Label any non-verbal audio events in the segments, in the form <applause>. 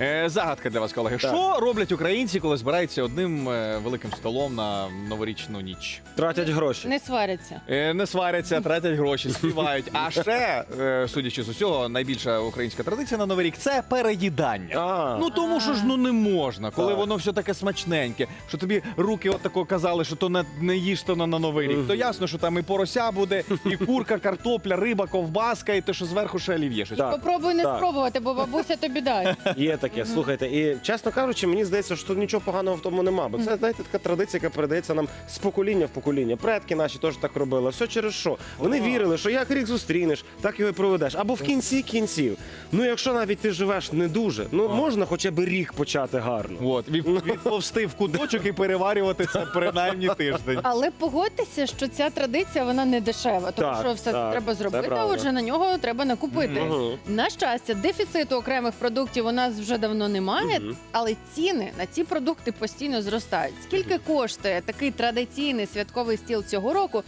Е, загадка для вас, колеги. Так. Що роблять українці, коли збираються одним е, великим столом на новорічну ніч? Тратять гроші. Не сваряться. Е, не сваряться, тратять гроші, співають. А ще, е, судячи з усього, найбільша українська традиція на новий рік це переїдання. А, Ну тому що ж ну не можна, коли Так. воно все таке смачненьке, що тобі руки отако казали, що то не, не їж то на, на новий рік. То ясно, що там і порося буде, і курка, картопля, риба, ковбаска, і те, що зверху ще олів'є. щось. Так. Попробуй не так. спробувати, бо бабуся тобі дасть. Є таке, слухайте, і чесно кажучи, мені здається, що тут нічого поганого в тому нема. Бо це знаєте, така традиція, яка передається нам з покоління в покоління. Предки наші теж так робили. Все через що? Вони вірили, що як рік зустрінеш, так його і проведеш. Або в кінці кінців. Ну якщо навіть ти живеш не дуже, ну можна хоча б рік почати гарно. От, від, відповсти в куточок і переварювати це принаймні тиждень. Але погодьтеся, що ця традиція вона не дешева, тому Так, що все так, треба це зробити, а отже на нього треба накупити. Мгм. На щастя, дефіциту окремих продуктів у нас вже давно немає, Мгм. але ціни на ці продукти постійно зростають. Скільки коштує такий традиційний святковий стіл цього року?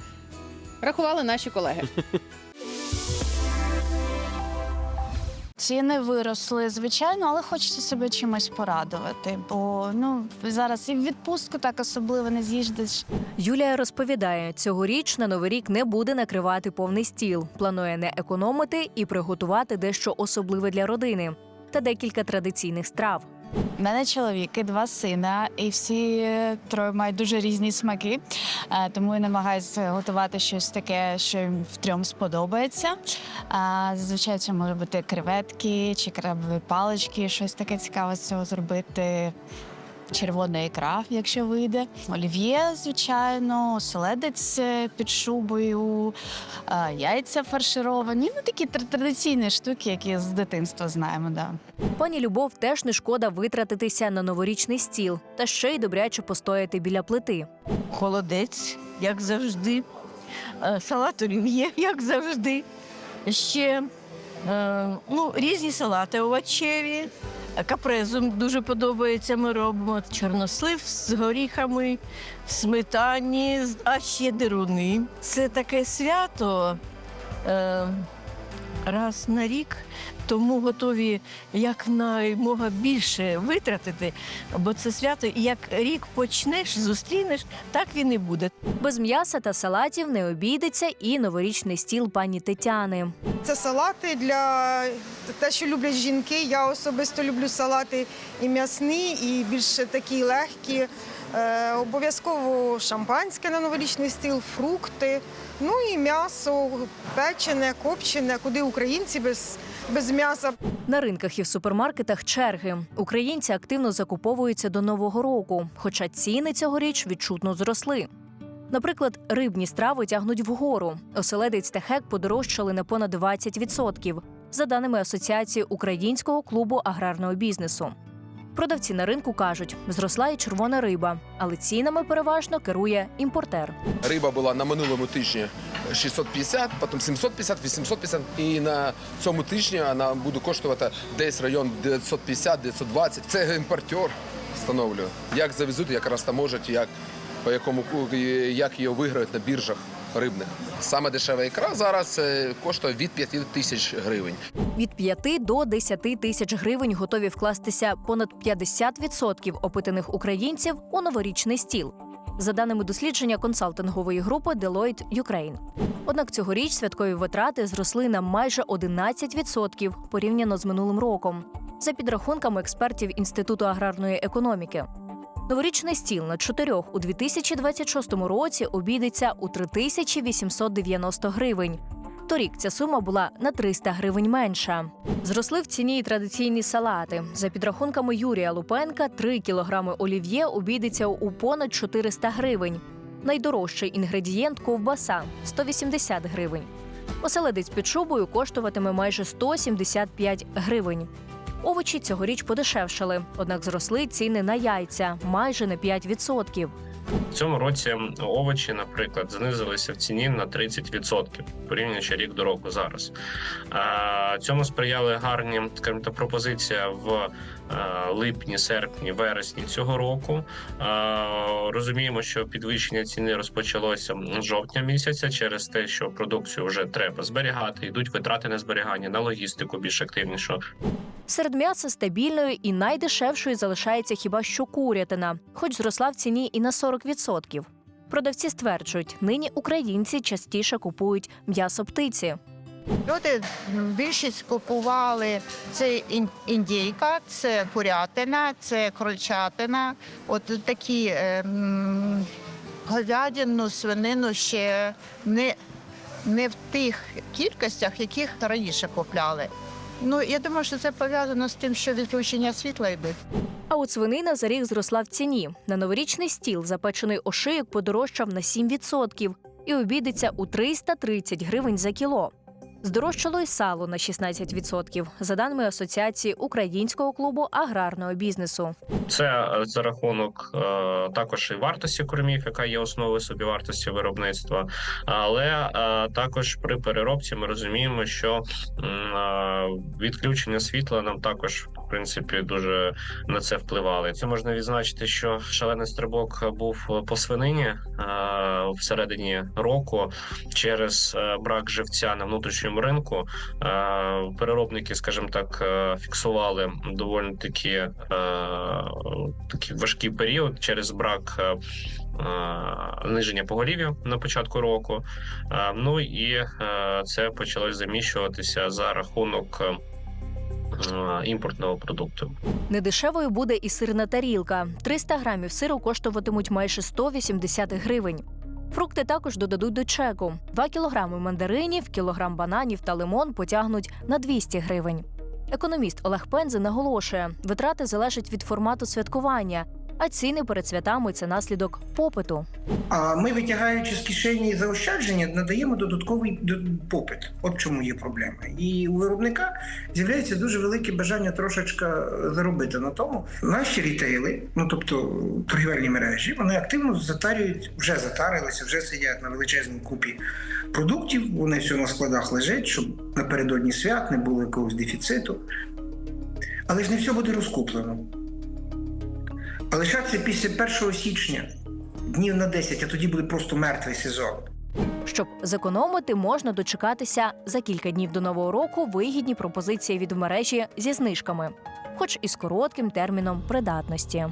Рахували наші колеги. <laughs> Ціни виросли, звичайно, але хочеться себе чимось порадувати. Бо ну зараз і в відпустку так особливо не з'їздиш. Юлія розповідає, цьогоріч на новий рік не буде накривати повний стіл. Планує не економити і приготувати дещо особливе для родини та декілька традиційних страв. У мене чоловік і два сина, і всі е, троє мають дуже різні смаки. Е, Тому я намагаюся готувати щось таке, що їм втрьом сподобається. Зазвичай це можуть бути креветки чи крабові палички, щось таке цікаве з цього зробити. Червона ікра, якщо вийде. Олів'є, звичайно, оселедець е, під шубою, е, яйця фаршировані. Ну такі традиційні штуки, які з дитинства знаємо. Да. Пані Любов теж не шкода витратитися на новорічний стіл та ще й добряче постояти біля плити. холодець, як завжди, е, салат олів'є, як завжди. Ще е, ну, різні салати овочеві. Капрезу дуже подобається. Ми робимо чорнослив з горіхами, сметані, а ще деруни. Це таке свято е, раз на рік, тому готові якнаймога більше витратити, бо це свято, як рік почнеш, зустрінеш, так він і буде. Без м'яса та салатів не обійдеться і новорічний стіл пані Тетяни. Це салати для те, що люблять жінки. Я особисто люблю салати і м'ясні, і більш такі легкі. Е, обов'язково шампанське на новорічний стіл, фрукти, ну і м'ясо печене, копчене, куди українці без, без м'яса. На ринках і в супермаркетах черги. Українці активно закуповуються до нового року, хоча ціни цьогоріч відчутно зросли. Наприклад, рибні страви тягнуть вгору. Оселедець та хек подорожчали на понад 20%, за даними Асоціації українського клубу аграрного бізнесу. Продавці на ринку кажуть, зросла і червона риба, але цінами переважно керує імпортер. Риба була на минулому тижні 650, потім 750, 850. І на цьому тижні вона буде коштувати десь район 950-920. Це імпортер встановлює. Як завезуть, як розтаможать, як по якому як її виграють на біржах рибних. Саме дешева ікра зараз е, коштує від 5 тисяч гривень. Від 5 до 10 тисяч гривень готові вкластися понад 50% опитаних українців у новорічний стіл. За даними дослідження консалтингової групи Deloitte Ukraine. Однак цьогоріч святкові витрати зросли на майже 11% порівняно з минулим роком, за підрахунками експертів Інституту аграрної економіки. Новорічний стіл на чотирьох у 2026 році обійдеться у 3890 гривень. Торік ця сума була на 300 гривень менша. Зросли в ціні і традиційні салати. За підрахунками Юрія Лупенка, 3 кілограми олів'є обійдеться у понад 400 гривень. Найдорожчий інгредієнт ковбаса 180 гривень. Оселедець під шубою коштуватиме майже 175 гривень. Овочі цьогоріч подешевшали, однак зросли ціни на яйця майже на 5%. В цьому році овочі, наприклад, знизилися в ціні на 30%, порівнюючи рік до року зараз. Цьому сприяли гарні, скажімо так, пропозиція в е, липні, серпні, вересні цього року. Розуміємо, що підвищення ціни розпочалося з жовтня місяця через те, що продукцію вже треба зберігати. Йдуть витрати на зберігання, на логістику більш активніше. Серед м'яса стабільною і найдешевшою залишається хіба що курятина, хоч зросла в ціні і на 40%. Продавці стверджують, нині українці частіше купують м'ясо птиці. Люди більшість купували це ін- індійка, це курятина, це крольчатина. От такі е, м, говядину, свинину ще не, не в тих кількостях, яких раніше купляли. Ну, я думаю, що це пов'язано з тим, що відключення світла йде. А от свинина за рік зросла в ціні. На новорічний стіл запечений ошиєк подорожчав на 7% і обійдеться у 330 гривень за кіло. Здорожчало й сало на 16%, за даними Асоціації українського клубу аграрного бізнесу. Це е, за рахунок е, також і вартості кормів, яка є основою собівартості виробництва. Але е, також при переробці ми розуміємо, що відключення світла нам також. В принципі, дуже на це впливали. Це можна відзначити, що шалений стрибок був по свинині всередині року через брак живця на внутрішньому ринку. Е, переробники, скажімо так, е, фіксували доволі таки е, такий важкий період через брак. Зниження поголів'я на початку року, ну і це почалось заміщуватися за рахунок імпортного продукту. Недешевою буде і сирна тарілка. 300 грамів сиру коштуватимуть майже 180 гривень. Фрукти також додадуть до чеку. 2 кілограми мандаринів, кілограм бананів та лимон потягнуть на 200 гривень. Економіст Олег Пензи наголошує, витрати залежать від формату святкування, а ціни перед святами це наслідок попиту. А ми, витягаючи з кишені заощадження, надаємо додатковий попит. От чому є проблема. І у виробника з'являється дуже велике бажання трошечка заробити на тому. Наші рітейли, ну тобто торгівельні мережі, вони активно затарюють, вже затарилися, вже сидять на величезній купі продуктів. Вони все на складах лежать, щоб напередодні свят не було якогось дефіциту. Але ж не все буде розкуплено. А лишатися після 1 січня днів на 10, а тоді буде просто мертвий сезон. Щоб зекономити, можна дочекатися за кілька днів до нового року вигідні пропозиції від мережі зі знижками, хоч і з коротким терміном придатності.